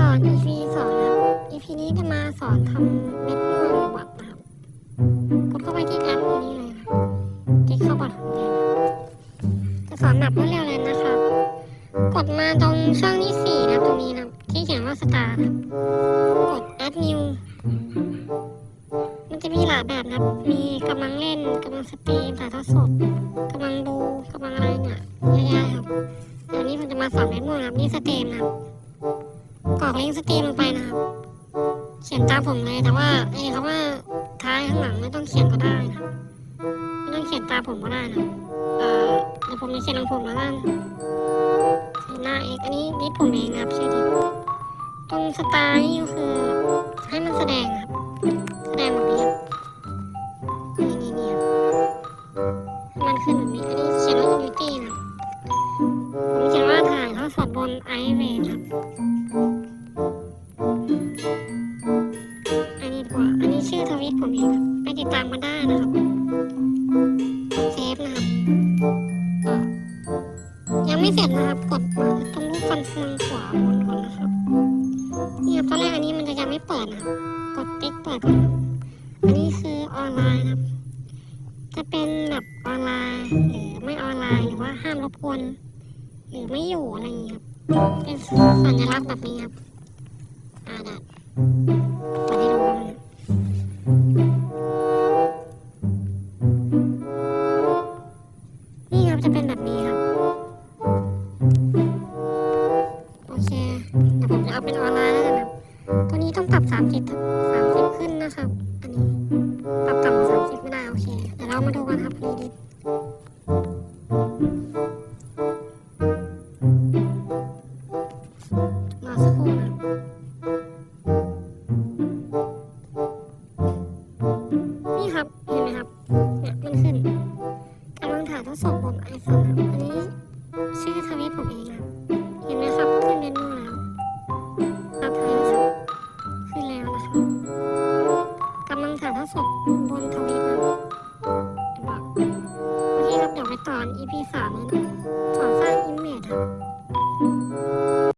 ต่อ EP สองนะครับ EP นี้จะมาสอนทำเม็ดม่วงบัตรนะครับ กดเข้าไปที่แอปนี้เลยครับคลิกเข้าบัตรของเรียนจะสอนแบบรวดเร็วเลยนะครับ กดมาตรงช่องที่สี่นะตรงนี้นะที่เขียนว่าสตาร์ครับกด add new มันจะมีหลายแบบนะครับ มีกำลังเล่นกำลังสตรีมถ่ายทอดสดกำลังดูกำลังอะไรเนี่ยเยอะแยะครับเดี๋ยวนี้ผมจะมาสอนเม็ดม่วงนะครับนี่สตรีมนะครับ อกลิงก์สตรีมลงไปนะครับ เขียนตามผมเลยแต่ว่าไอ้คำว่าท้ายข้างหลังไม่ต้องเขียนก็ได้นะครับไม่ต้องเขียนตามผมก็ได้นะครับเออเดี๋ยวผมจะเขียนของผมแล้วกันหน้าเอกอันนี้ดิสผมเองครับชื่อดิสตรงสไตล์นี่ก็คือให้มันแสดงครับแสดงแบบนี้ครับนี่นี่นี่ครับมันขึ้นแบบนี้อันนี้เขียนว่า Unity นะครับผมเขียนว่าถ่ายทอดสดบน i w a v ครับีชื่อทวิตผมเองครับไปติดตามกันได้นะครับ เซฟนะครับ ยังไม่เสร็จนะครับ กดตรงรูปฟันเฟืองขวาบนก่อนนะครับนี่ครับตอนแรกอันนี้มันจะยังไม่เปิดนะกดติ๊กเปิดก่อนครับอันนี้คือออนไลน์ครับ จะเป็นแบบออนไลน์ หรือไม่ออนไลน์หรือว่าห้ามรบกวนหรือไม่อยู่อะไรอย่างนี้ยครับเป็นสัญลักษณ์แบบนี้ครับอ่าได้ นี้ต้องปรับ 37ถึง30 ขึ้นนะครับ อันนี้ ปรับต่ำกว่า30 ไม่ได้ โอเค เดี๋ยวเรามาดูกันครับรีดิ สุดบนทวิตนะบอกโอเคครับเดี๋ยวไปตอน EP สามนี้น